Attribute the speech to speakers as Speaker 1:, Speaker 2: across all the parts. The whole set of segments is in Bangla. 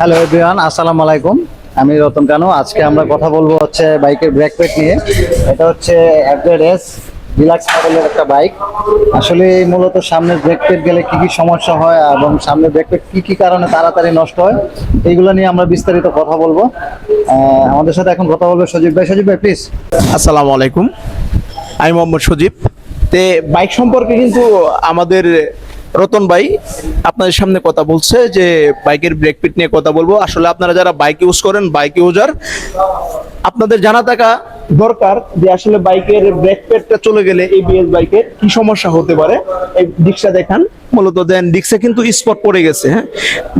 Speaker 1: হ্যালো এভরিওয়ান আসসালামু আলাইকুম আমি রতন কানু। আজকে আমরা কথা বলব হচ্ছে বাইকের ব্রেক প্যাড নিয়ে। এটা হচ্ছে অ্যাপগ্রেড এস ডিলাক্স মডেলের একটা বাইক। আসলে মূলত সামনের ব্রেক প্যাড গেলে কি কি সমস্যা হয় এবং সামনের ব্রেক প্যাড কী কি কারণে তাড়াতাড়ি নষ্ট হয়, এইগুলো নিয়ে আমরা বিস্তারিত কথা বলব। আমাদের সাথে এখন কথা বলবে সজীব ভাই। সজীব ভাই প্লিজ
Speaker 2: আসসালামু আলাইকুম। আমি মোহাম্মদ সজীব। তে বাইক সম্পর্কে কিন্তু আমাদের রতন ভাই আপনাদের সামনে কথা বলছে যে বাইকের ব্রেক পিট নিয়ে কথা বলব। আসলে আপনারা যারা বাইক ইউজ করেন বাইক ইউজার আপনাদের জানা থাকা দরকার যে আসলে বাইকের ব্রেক প্যাডটা চলে গেলে এই বিএস বাইকের কি সমস্যা হতে পারে। এই দিকটা দেখান। মূলত দেন ডিক্সে কিন্তু স্পট পড়ে গেছে হ্যাঁ?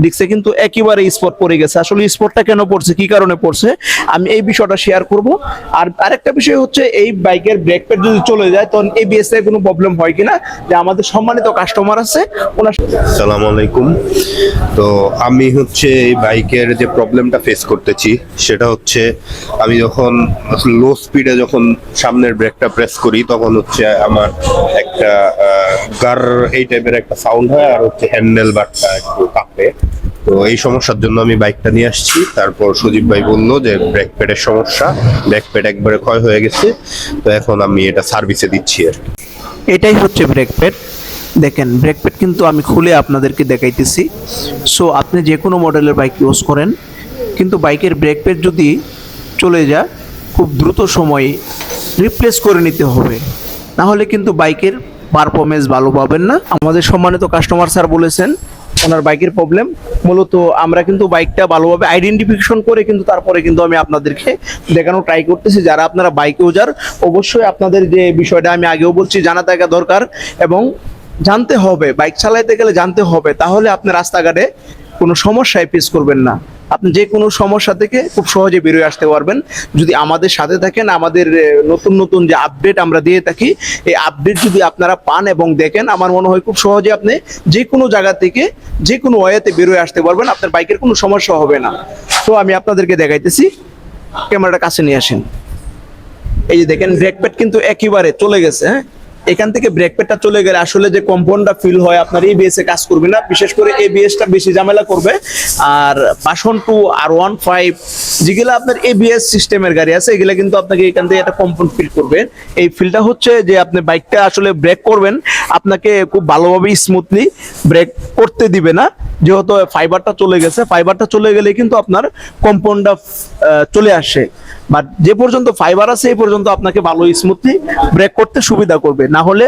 Speaker 2: ডিক্সে কিন্তু একেবারে স্পট পড়ে গেছে। আসলে স্পটটা কেন পড়ছে? কি কারণে পড়ছে? আমি এই বিষয়টা শেয়ার করব। আর আরেকটা বিষয় হচ্ছে, এই বাইকের ব্রেক প্যাড যদি চলে যায়, তখন এবিএস এর কোনো প্রবলেম হয় কিনা? যে আমাদের সম্মানিত কাস্টমার আছে, ওনার
Speaker 3: সালাম আলাইকুম। তো আমি হচ্ছে এই বাইকের যে প্রবলেমটা ফেস করতেছি, সেটা হচ্ছে আমি যখন লো স্পিডে যখন সামনের ব্রেকটা প্রেস করি, তখন হচ্ছে আমার একটা গার এই টাইপের একটা সাউন্ড হয় আর হচ্ছে হ্যান্ডেল বারটা একটু কাঁপে। তো এই সমস্যার জন্য আমি বাইকটা নিয়ে আসছি। তারপর সুদীপ ভাই বলল যে ব্রেক প্যাডের সমস্যা। ব্রেক প্যাড একবারে ক্ষয় হয়ে গেছে। তো এখন আমি এটা সার্ভিসে দিচ্ছি আর।
Speaker 2: এটাই হচ্ছে ব্রেক প্যাড দেখেন ব্রেক প্যাড কিন্তু আমি খুলে আপনাদেরকে দেখাইতেছি। সো আপনি যে কোনো মডেলের বাইক ইউজ করেন। কিন্তু বাইকের ব্রেক প্যাড যদি চলে যায়, খুব দ্রুত সময়ে রিপ্লেস করে নিতে হবে। না হলে কিন্তু বাইকের পারফরমেন্স ভালো পাবেন না। আমাদের সম্মানিত কাস্টমার স্যার বলেছেন, ওনার বাইকের প্রবলেম মূলত আমরা কিন্তু বাইকটা ভালোভাবে আইডেন্টিফিকেশন করে কিন্তু তারপরে কিন্তু আমি আপনাদেরকে দেখানো ট্রাই করতেছি। যারা আপনারা বাইক ইউজার অবশ্যই আপনাদের যে বিষয়টা আমি আগেও বলছি, জানা থাকা দরকার এবং জানতে হবে বাইক চালাইতে গেলে জানতে হবে। তাহলে আপনি রাস্তাঘাটে কোনো সমস্যায় ফেস করবেন না। আপনি যে কোনো সমস্যা থেকে খুব সহজে বেরোয় আসতে পারবেন। যদি আমাদের সাথে থাকেন, আমাদের নতুন নতুন যে আপডেট আমরা দিয়ে থাকি, এই আপডেট যদি আপনারা পান এবং দেখেন, আমার মনে হয় খুব সহজে আপনি যে কোনো জায়গা থেকে, যে কোনো ওয়েতে বেরোয় আসতে পারবেন। আপনার বাইকের কোনো সমস্যা হবে না। তো আমি আপনাদেরকে দেখাইতেছি। ক্যামেরাটা কাছে নিয়ে আসেন। এই যে দেখেন ব্রেক কিন্তু একেবারে চলে গেছে হ্যাঁ? এখান থেকে ব্রেক প্যাডটা চলে গেলে আসলে যে কম্পাউন্ডটা ফিল হয়, আপনার এবিএস এ কাজ করবে না। বিশেষ করে এবিএসটা বেশি ঝামেলা করবে। আর পাশন টু আর ওয়ান ফাইভ যেগুলো আপনার এবিএস সিস্টেমের গাড়ি আছে, এগুলো কিন্তু আপনাকে এখান থেকে একটা কম্পাউন্ড ফিল করবে। এই ফিলটা হচ্ছে যে আপনি বাইকটা আসলে ব্রেক করবেন, আপনাকে খুব ভালোভাবে স্মুথলি ব্রেক করতে দিবে না। যেহেতু ফাইবারটা চলে গেছে ফাইবারটা চলে গেলে কিন্তু আপনার কম্পাউন্ডটা চলে আসে। বাট যে পর্যন্ত ফাইবার আছে, এই পর্যন্ত আপনাকে ভালো স্মুথলি ব্রেক করতে সুবিধা করবে। না হলে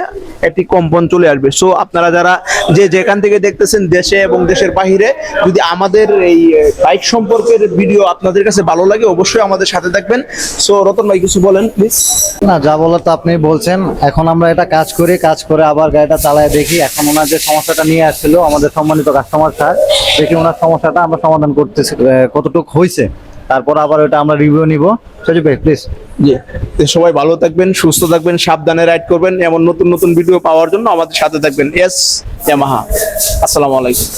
Speaker 2: একটি কম্পন চলে আসবে। সো আপনারা যারা যে যেখান থেকে দেখতেছেন দেশে এবং দেশের বাহিরে, যদি আমাদের এই বাইক সম্পর্কের ভিডিও আপনাদের কাছে ভালো লাগে, অবশ্যই আমাদের সাথে থাকবেন। সো রতন ভাই, কিছু বলেন প্লিজ
Speaker 1: না, যা বলার তো আপনি বলছেন। এখন আমরা এটা কাজ করি, কাজ করে আবার গাড়িটা চালায় দেখি। এখন ওনার যে সমস্যাটা নিয়ে আসছিল, আমাদের সম্মানিত কাস্টমার স্যার দেখি ওনার সমস্যাটা আমরা সমাধান করতেছি কতটুকু হয়েছে তারপর আবার ওটা আমরা রিভিউ নিব। সজীব ভাই প্লিজ
Speaker 2: জি। সবাই ভালো থাকবেন, সুস্থ থাকবেন, সাবধানে রাইড করবেন, এমন নতুন নতুন ভিডিও পাওয়ার জন্য আমাদের সাথে থাকবেন। এস ইয়ামাহা আসসালামু আলাইকুম।